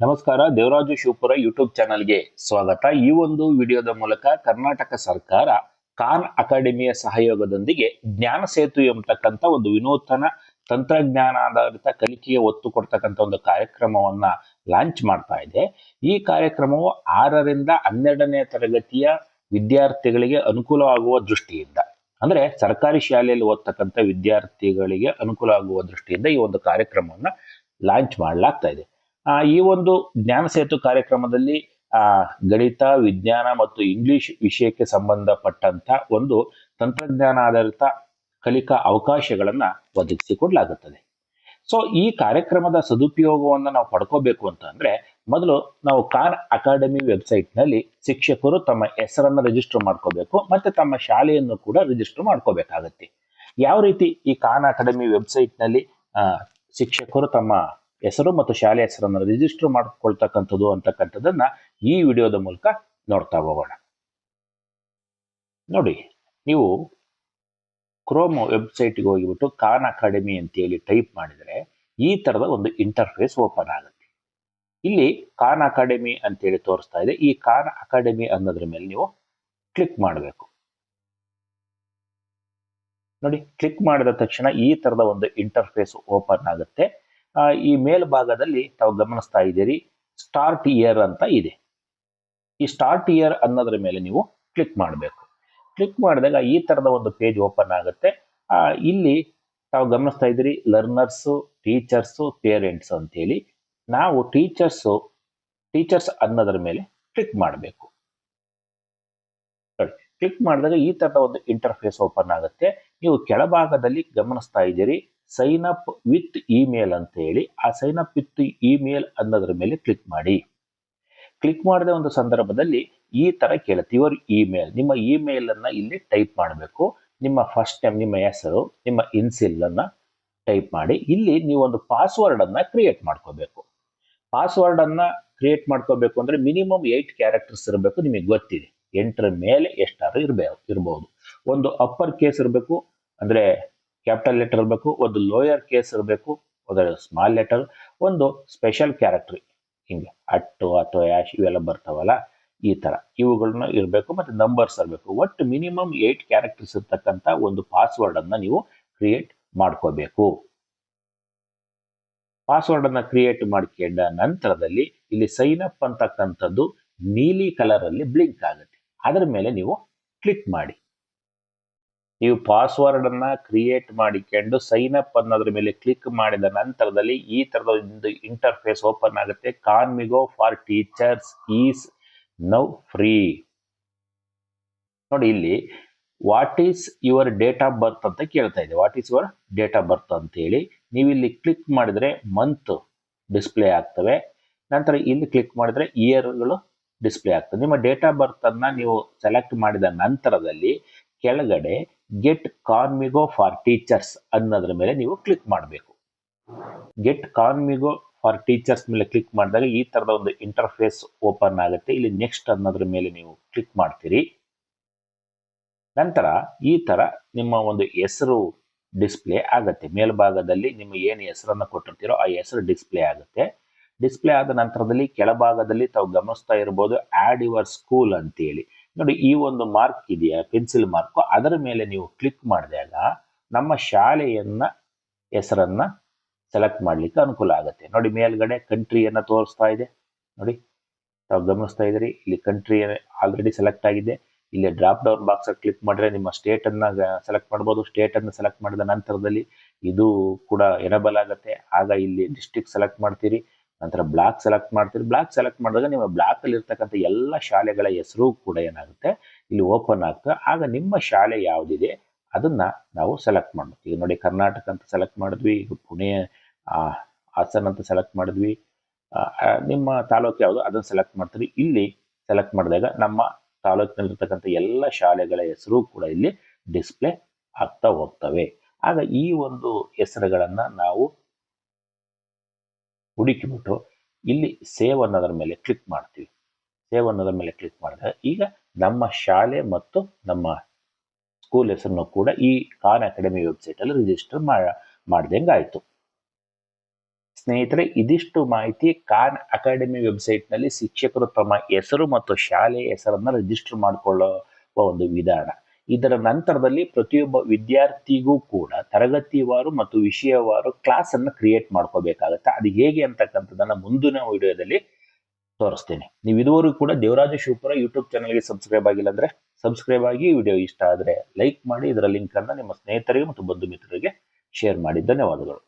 ನಮಸ್ಕಾರ, ದೇವರಾಜು ಶಿವಪುರ ಯೂಟ್ಯೂಬ್ ಚಾನಲ್ಗೆ ಸ್ವಾಗತ. ಈ ಒಂದು ವಿಡಿಯೋದ ಮೂಲಕ ಕರ್ನಾಟಕ ಸರ್ಕಾರ ಖಾನ್ ಅಕಾಡೆಮಿಯ ಸಹಯೋಗದೊಂದಿಗೆ ಜ್ಞಾನ ಸೇತು ಎಂಬತಕ್ಕಂಥ ಒಂದು ವಿನೂತನ ತಂತ್ರಜ್ಞಾನಾಧಾರಿತ ಕಲಿಕೆಗೆ ಒತ್ತು ಕೊಡ್ತಕ್ಕಂಥ ಒಂದು ಕಾರ್ಯಕ್ರಮವನ್ನ ಲಾಂಚ್ ಮಾಡ್ತಾ ಇದೆ. ಈ ಕಾರ್ಯಕ್ರಮವು ಆರರಿಂದ ಹನ್ನೆರಡನೇ ತರಗತಿಯ ವಿದ್ಯಾರ್ಥಿಗಳಿಗೆ ಅನುಕೂಲವಾಗುವ ದೃಷ್ಟಿಯಿಂದ, ಅಂದ್ರೆ ಸರ್ಕಾರಿ ಶಾಲೆಯಲ್ಲಿ ಓದ್ತಕ್ಕಂಥ ವಿದ್ಯಾರ್ಥಿಗಳಿಗೆ ಅನುಕೂಲ ಆಗುವ ದೃಷ್ಟಿಯಿಂದ ಈ ಒಂದು ಕಾರ್ಯಕ್ರಮವನ್ನ ಲಾಂಚ್ ಮಾಡಲಾಗ್ತಾ ಇದೆ. ಈ ಒಂದು ಜ್ಞಾನ ಸೇತು ಕಾರ್ಯಕ್ರಮದಲ್ಲಿ ಗಣಿತ, ವಿಜ್ಞಾನ ಮತ್ತು ಇಂಗ್ಲಿಷ್ ವಿಷಯಕ್ಕೆ ಸಂಬಂಧಪಟ್ಟಂತ ಒಂದು ತಂತ್ರಜ್ಞಾನ ಆಧಾರಿತ ಕಲಿಕಾ ಅವಕಾಶಗಳನ್ನ ಒದಗಿಸಿಕೊಡ್ಲಾಗುತ್ತದೆ. ಸೊ ಈ ಕಾರ್ಯಕ್ರಮದ ಸದುಪಯೋಗವನ್ನು ನಾವು ಪಡ್ಕೋಬೇಕು ಅಂತ ಅಂದ್ರೆ, ಮೊದಲು ನಾವು ಕಾನ್ ಅಕಾಡೆಮಿ ವೆಬ್ಸೈಟ್ನಲ್ಲಿ ಶಿಕ್ಷಕರು ತಮ್ಮ ಹೆಸರನ್ನು ರಿಜಿಸ್ಟರ್ ಮಾಡ್ಕೋಬೇಕು, ಮತ್ತೆ ತಮ್ಮ ಶಾಲೆಯನ್ನು ಕೂಡ ರಿಜಿಸ್ಟರ್ ಮಾಡ್ಕೋಬೇಕಾಗತ್ತೆ. ಯಾವ ರೀತಿ ಈ ಕಾನ್ ಅಕಾಡೆಮಿ ವೆಬ್ಸೈಟ್ನಲ್ಲಿ ಶಿಕ್ಷಕರು ತಮ್ಮ ಹೆಸರು ಮತ್ತು ಶಾಲೆ ಹೆಸರನ್ನು ರಿಜಿಸ್ಟರ್ ಮಾಡಿಕೊಳ್ತಕ್ಕಂಥದ್ದು ಅಂತಕ್ಕಂಥದ್ದನ್ನ ಈ ವಿಡಿಯೋದ ಮೂಲಕ ನೋಡ್ತಾ ಹೋಗೋಣ. ನೋಡಿ, ನೀವು ಕ್ರೋಮ್ ವೆಬ್ಸೈಟ್ಗೆ ಹೋಗಿಬಿಟ್ಟು ಖಾನ್ ಅಕಾಡೆಮಿ ಅಂತೇಳಿ ಟೈಪ್ ಮಾಡಿದರೆ ಈ ಥರದ ಒಂದು ಇಂಟರ್ಫೇಸ್ ಓಪನ್ ಆಗುತ್ತೆ. ಇಲ್ಲಿ ಖಾನ್ ಅಕಾಡೆಮಿ ಅಂತೇಳಿ ತೋರಿಸ್ತಾ ಇದೆ. ಈ ಖಾನ್ ಅಕಾಡೆಮಿ ಅನ್ನೋದ್ರ ಮೇಲೆ ನೀವು ಕ್ಲಿಕ್ ಮಾಡಬೇಕು. ನೋಡಿ ಕ್ಲಿಕ್ ಮಾಡಿದ ತಕ್ಷಣ ಈ ಥರದ ಒಂದು ಇಂಟರ್ಫೇಸ್ ಓಪನ್ ಆಗುತ್ತೆ. ಈ ಮೇಲ್ಭಾಗದಲ್ಲಿ ತಾವು ಗಮನಿಸ್ತಾ ಇದ್ದೀರಿ ಸ್ಟಾರ್ಟ್ ಇಯರ್ ಅಂತ ಇದೆ. ಈ ಸ್ಟಾರ್ಟ್ ಇಯರ್ ಅನ್ನೋದ್ರ ಮೇಲೆ ನೀವು ಕ್ಲಿಕ್ ಮಾಡಬೇಕು. ಕ್ಲಿಕ್ ಮಾಡಿದಾಗ ಈ ತರದ ಒಂದು ಪೇಜ್ ಓಪನ್ ಆಗುತ್ತೆ. ಇಲ್ಲಿ ತಾವು ಗಮನಿಸ್ತಾ ಇದ್ದೀರಿ ಲರ್ನರ್ಸು ಟೀಚರ್ಸು ಪೇರೆಂಟ್ಸ್ ಅಂತೇಳಿ. ನಾವು ಟೀಚರ್ಸು ಟೀಚರ್ಸ್ ಅನ್ನೋದ್ರ ಮೇಲೆ ಕ್ಲಿಕ್ ಮಾಡಬೇಕು. ಕ್ಲಿಕ್ ಮಾಡಿದಾಗ ಈ ತರದ ಒಂದು ಇಂಟರ್ಫೇಸ್ ಓಪನ್ ಆಗುತ್ತೆ. ನೀವು ಕೆಳಭಾಗದಲ್ಲಿ ಗಮನಿಸ್ತಾ ಇದ್ದೀರಿ ಸೈನ್ ಅಪ್ ವಿತ್ ಇಮೇಲ್ ಅಂತ ಹೇಳಿ, ಆ ಸೈನ್ ಅಪ್ ವಿತ್ ಇಮೇಲ್ ಅನ್ನೋದ್ರ ಮೇಲೆ ಕ್ಲಿಕ್ ಮಾಡಿ. ಕ್ಲಿಕ್ ಮಾಡಿದ ಒಂದು ಸಂದರ್ಭದಲ್ಲಿ ಈ ತರ ಕೇಳುತ್ತೆ. ಯುವರ್ ಇಮೇಲ್ ನಿಮ್ಮ ಇಮೇಲ್ ಅನ್ನ ಇಲ್ಲಿ ಟೈಪ್ ಮಾಡಬೇಕು. ನಿಮ್ಮ ಫಸ್ಟ್ ಟೈಮ್ ನಿಮ್ಮ ಹೆಸರು, ನಿಮ್ಮ ಇನ್ಸಿಲ್ ಅನ್ನ ಟೈಪ್ ಮಾಡಿ. ಇಲ್ಲಿ ನೀವು ಒಂದು ಪಾಸ್ವರ್ಡ್ ಅನ್ನ ಕ್ರಿಯೇಟ್ ಮಾಡ್ಕೋಬೇಕು. ಪಾಸ್ವರ್ಡನ್ನು ಕ್ರಿಯೇಟ್ ಮಾಡ್ಕೋಬೇಕು ಅಂದ್ರೆ ಮಿನಿಮಮ್ ಏಯ್ಟ್ ಕ್ಯಾರೆಕ್ಟರ್ಸ್ ಇರಬೇಕು ನಿಮಗೆ ಗೊತ್ತಿದೆ. ಎಂಟರ ಮೇಲೆ ಎಷ್ಟಾದ್ರೂ ಇರಬೇಕು ಇರಬಹುದು ಒಂದು ಅಪ್ಪರ್ ಕೇಸ್ ಇರಬೇಕು ಅಂದ್ರೆ ಕ್ಯಾಪಿಟಲ್ ಲೆಟರ್ ಇರಬೇಕು, ಒಂದು ಲೋಯರ್ ಕೇಸ್ ಇರಬೇಕು, ಒಂದು ಸ್ಮಾಲ್ ಲೆಟರ್ ಒಂದು ಸ್ಪೆಷಲ್ ಕ್ಯಾರೆಕ್ಟರ್ ಹಿಂಗೆ ಅಟ್ಟು ಅಥವಾ ಯಾಶ್ ಇವೆಲ್ಲ ಬರ್ತಾವಲ್ಲ, ಈ ಥರ ಇವುಗಳನ್ನ ಇರಬೇಕು ಮತ್ತು ನಂಬರ್ಸ್ ಇರಬೇಕು. ಒಟ್ಟು ಮಿನಿಮಮ್ ಏಯ್ಟ್ ಕ್ಯಾರೆಕ್ಟರ್ಸ್ ಇರ್ತಕ್ಕಂಥ ಒಂದು ಪಾಸ್ವರ್ಡ್ ಅನ್ನ ನೀವು ಕ್ರಿಯೇಟ್ ಮಾಡ್ಕೋಬೇಕು. ಪಾಸ್ವರ್ಡ್ ಅನ್ನ ಕ್ರಿಯೇಟ್ ಮಾಡ್ಕೊಂಡ ನಂತರದಲ್ಲಿ ಇಲ್ಲಿ ಸೈನ್ ಅಪ್ ಅಂತಕ್ಕಂಥದ್ದು ನೀಲಿ ಕಲರ್ ಅಲ್ಲಿ ಬ್ಲಿಂಕ್ ಆಗುತ್ತೆ. ಅದರ ಮೇಲೆ ನೀವು ಕ್ಲಿಕ್ ಮಾಡಿ. ನೀವು ಪಾಸ್ವರ್ಡ್ ಅನ್ನ ಕ್ರಿಯೇಟ್ ಮಾಡಿಕೊಂಡು ಸೈನ್ ಅಪ್ ಅನ್ನೋದ್ರ ಮೇಲೆ ಕ್ಲಿಕ್ ಮಾಡಿದ ನಂತರದಲ್ಲಿ ಈ ತರದ ಒಂದು ಇಂಟರ್ಫೇಸ್ ಓಪನ್ ಆಗುತ್ತೆ. Khanmigo for teachers is now free ನೋಡಿ ಇಲ್ಲಿ what is your date of birth ಅಂತ ಕೇಳ್ತಾ ಇದೆ. What is your date of birth ಅಂತ ಹೇಳಿ, ನೀವು ಇಲ್ಲಿ ಕ್ಲಿಕ್ ಮಾಡಿದ್ರೆ ಮಂತ್ ಡಿಸ್ಪ್ಲೇ ಆಗ್ತವೆ. ನಂತರ ಇಲ್ಲಿ ಕ್ಲಿಕ್ ಮಾಡಿದ್ರೆ ಇಯರ್ಗಳು ಡಿಸ್ಪ್ಲೇ ಆಗ್ತದೆ ನಿಮ್ಮ ಡೇಟ್ ಆಫ್ ಬರ್ತ್ ಅನ್ನ ನೀವು ಸೆಲೆಕ್ಟ್ ಮಾಡಿದ ನಂತರದಲ್ಲಿ ಕೆಳಗಡೆ ಗೆಟ್ ಕಾನ್ಮಿಗೋ ಫಾರ್ ಟೀಚರ್ಸ್ ಅನ್ನೋದ್ರ ಮೇಲೆ ನೀವು ಕ್ಲಿಕ್ ಮಾಡಬೇಕು. ಗೆಟ್ ಕಾನ್ಮಿಗೋ ಫಾರ್ ಟೀಚರ್ಸ್ ಮೇಲೆ ಕ್ಲಿಕ್ ಮಾಡಿದಾಗ ಈ ಥರದ ಒಂದು ಇಂಟರ್ಫೇಸ್ ಓಪನ್ ಆಗುತ್ತೆ. ಇಲ್ಲಿ ನೆಕ್ಸ್ಟ್ ಅನ್ನೋದ್ರ ಮೇಲೆ ನೀವು ಕ್ಲಿಕ್ ಮಾಡ್ತೀರಿ. ನಂತರ ಈ ತರ ನಿಮ್ಮ ಒಂದು ಹೆಸರು ಡಿಸ್ಪ್ಲೇ ಆಗುತ್ತೆ. ಮೇಲ್ಭಾಗದಲ್ಲಿ ನಿಮ್ಮ ಏನು ಹೆಸರನ್ನು ಕೊಟ್ಟಿರ್ತೀರೋ ಆ ಹೆಸರು ಡಿಸ್ಪ್ಲೇ ಆಗುತ್ತೆ. ಡಿಸ್ಪ್ಲೇ ಆದ ನಂತರದಲ್ಲಿ ಕೆಳಭಾಗದಲ್ಲಿ ತಾವು ಗಮನಿಸ್ತಾ ಇರ್ಬೋದು ಆಡ್ ಯುವರ್ ಸ್ಕೂಲ್ ಅಂತೇಳಿ. ನೋಡಿ, ಈ ಒಂದು ಮಾರ್ಕ್ ಇದೆಯಾ? Pencil mark. ಅದರ ಮೇಲೆ ನೀವು ಕ್ಲಿಕ್ ಮಾಡಿದಾಗ ನಮ್ಮ ಶಾಲೆಯನ್ನ ಹೆಸರನ್ನ ಸೆಲೆಕ್ಟ್ ಮಾಡ್ಲಿಕ್ಕೆ ಅನುಕೂಲ ಆಗುತ್ತೆ. ನೋಡಿ, ಮೇಲ್ಗಡೆ ಕಂಟ್ರಿಯನ್ನ ತೋರಿಸ್ತಾ ಇದೆ. ನೋಡಿ, ತಾವು ಗಮನಿಸ್ತಾ ಇದ್ರಿ ಇಲ್ಲಿ ಕಂಟ್ರಿ ಆಲ್ರೆಡಿ ಸೆಲೆಕ್ಟ್ ಆಗಿದೆ. ಇಲ್ಲಿ ಡ್ರಾಪ್ ಡೌನ್ ಬಾಕ್ಸ್ ಕ್ಲಿಕ್ ಮಾಡಿದ್ರೆ ನಿಮ್ಮ ಸ್ಟೇಟ್ ಅನ್ನ ಸೆಲೆಕ್ಟ್ ಮಾಡ್ಬೋದು. ಸ್ಟೇಟ್ ಅನ್ನು ಸೆಲೆಕ್ಟ್ ಮಾಡಿದ ನಂತರದಲ್ಲಿ ಇದು ಕೂಡ ಎನಬಲ್ ಆಗುತ್ತೆ. ಆಗ ಇಲ್ಲಿ ಡಿಸ್ಟಿಕ್ ಸೆಲೆಕ್ಟ್ ಮಾಡ್ತೀರಿ. ನಂತರ ಬ್ಲಾಕ್ ಸೆಲೆಕ್ಟ್ ಮಾಡ್ತೀರಿ. ಬ್ಲಾಕ್ ಸೆಲೆಕ್ಟ್ ಮಾಡಿದಾಗ ನಿಮ್ಮ ಬ್ಲಾಕ್ ಅಲ್ಲಿ ಇರ್ತಕ್ಕಂಥ ಎಲ್ಲ ಶಾಲೆಗಳ ಹೆಸರು ಕೂಡ ಏನಾಗುತ್ತೆ? ಇಲ್ಲಿ ಓಪನ್ ಆಗ್ತದೆ. ಆಗ ನಿಮ್ಮ ಶಾಲೆ ಯಾವುದಿದೆ? ಅದನ್ನ ನಾವು ಸೆಲೆಕ್ಟ್ ಮಾಡ್ಬೇಕು. ಈಗ ನೋಡಿ ಕರ್ನಾಟಕ ಅಂತ ಸೆಲೆಕ್ಟ್ ಮಾಡಿದ್ವಿ, ಪುಣೆ ಹಾಸನ್ ಅಂತ ಸೆಲೆಕ್ಟ್ ಮಾಡಿದ್ವಿ. ನಿಮ್ಮ ತಾಲೂಕು ಯಾವುದು? ಅದನ್ನ ಸೆಲೆಕ್ಟ್ ಮಾಡ್ತೀರಿ. ಇಲ್ಲಿ ಸೆಲೆಕ್ಟ್ ಮಾಡಿದಾಗ ನಮ್ಮ ತಾಲೂಕಿನಲ್ಲಿರ್ತಕ್ಕಂಥ ಎಲ್ಲ ಶಾಲೆಗಳ ಹೆಸರು ಕೂಡ ಇಲ್ಲಿ ಡಿಸ್ಪ್ಲೇ ಆಗ್ತಾ ಹೋಗ್ತವೆ. ಆಗ ಈ ಒಂದು ಹೆಸರುಗಳನ್ನು ನಾವು ಹುಡುಕಿಬಿಟ್ಟು ಇಲ್ಲಿ ಸೇವ್ ಅನ್ನೋದ್ರ ಮೇಲೆ ಕ್ಲಿಕ್ ಮಾಡ್ತೀವಿ. ಸೇವ್ ಅನ್ನೋದ್ರ ಮೇಲೆ ಕ್ಲಿಕ್ ಮಾಡಿದಾಗ ಈಗ ನಮ್ಮ ಶಾಲೆ ಮತ್ತು ನಮ್ಮ ಸ್ಕೂಲ್ ಹೆಸರನ್ನು ಕೂಡ ಈ ಖಾನ್ ಅಕಾಡೆಮಿ ವೆಬ್ಸೈಟ್ ಅಲ್ಲಿ ರಿಜಿಸ್ಟರ್ ಮಾಡ್ದಂಗೆ ಮಾಡ್ದಂಗಾಯ್ತು. ಸ್ನೇಹಿತರೆ, ಇದಿಷ್ಟು ಮಾಹಿತಿ ಖಾನ್ ಅಕಾಡೆಮಿ ವೆಬ್ಸೈಟ್ನಲ್ಲಿ ಶಿಕ್ಷಕರು ತಮ್ಮ ಹೆಸರು ಮತ್ತು ಶಾಲೆಯ ಹೆಸರನ್ನು ರಿಜಿಸ್ಟರ್ ಮಾಡಿಕೊಳ್ಳುವ ಒಂದು ವಿಧಾನ. ಇದರ ನಂತರದಲ್ಲಿ ಪ್ರತಿಯೊಬ್ಬ ವಿದ್ಯಾರ್ಥಿಗೂ ಕೂಡ ತರಗತಿವಾರು ಮತ್ತು ವಿಷಯವಾರು ಕ್ಲಾಸ್ ಅನ್ನು ಕ್ರಿಯೇಟ್ ಮಾಡ್ಕೋಬೇಕಾಗತ್ತೆ. ಅದು ಹೇಗೆ ಅಂತಕ್ಕಂಥದ್ದನ್ನ ಮುಂದಿನ ವಿಡಿಯೋದಲ್ಲಿ ತೋರಿಸ್ತೀನಿ. ನೀವು ಇದುವರೆಗೂ ಕೂಡ ದೇವರಾಜ ಶಿವಪುರ ಯೂಟ್ಯೂಬ್ ಚಾನಲ್ಗೆ ಸಬ್ಸ್ಕ್ರೈಬ್ ಆಗಿಲ್ಲ ಅಂದ್ರೆ ಸಬ್ಸ್ಕ್ರೈಬ್ ಆಗಿ ವಿಡಿಯೋ ಇಷ್ಟ ಆದರೆ ಲೈಕ್ ಮಾಡಿ. ಇದರ ಲಿಂಕ್ ಅನ್ನ ನಿಮ್ಮ ಸ್ನೇಹಿತರಿಗೆ ಮತ್ತು ಬಂಧು ಮಿತ್ರರಿಗೆ ಶೇರ್ ಮಾಡಿ. ಧನ್ಯವಾದಗಳು.